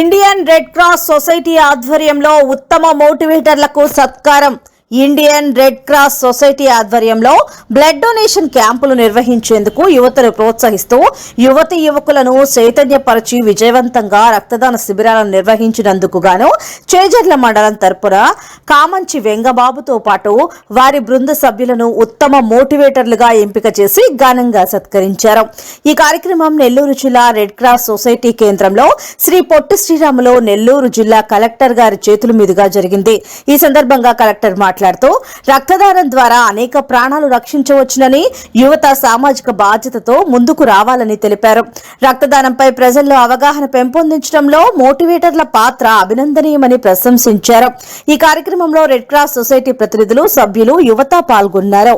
Indian Red Cross Society ఆధ్వర్యంలో ఉత్తమ మోటివేటర్లకు సత్కారం. ఇండియన్ రెడ్ క్రాస్ సొసైటీ ఆధ్వర్యంలో బ్లడ్ డొనేషన్ క్యాంపులు నిర్వహించేందుకు యువతను ప్రోత్సహిస్తూ యువతి యువకులను చైతన్యపరిచి విజయవంతంగా రక్తదాన శిబిరాలను నిర్వహించినందుకు గాను చేజర్ల మండలం తరపున కామంచి వెంగబాబుతో పాటు వారి బృంద సభ్యులను ఉత్తమ మోటివేటర్లుగా ఎంపిక చేసి ఘనంగా సత్కరించారు. ఈ కార్యక్రమం నెల్లూరు జిల్లా రెడ్ క్రాస్ సొసైటీ కేంద్రంలో శ్రీ పొట్టి శ్రీరాములు నెల్లూరు జిల్లా కలెక్టర్ గారి చేతుల మీదుగా జరిగింది. ఈ సందర్భంగా కలెక్టర్ మాట్లాడుతూ రక్తదానం ద్వారా అనేక ప్రాణాలు రక్షించవచ్చునని యువత సామాజిక బాధ్యతతో ముందుకు రావాలని తెలిపారు. రక్తదానంపై ప్రజల్లో అవగాహన పెంపొందించడంలో మోటివేటర్ల పాత్ర అభినందనీయమని ప్రశంసించారు. ఈ కార్యక్రమంలో రెడ్ క్రాస్ సొసైటీ ప్రతినిధులు సభ్యులు యువత పాల్గొన్నారు.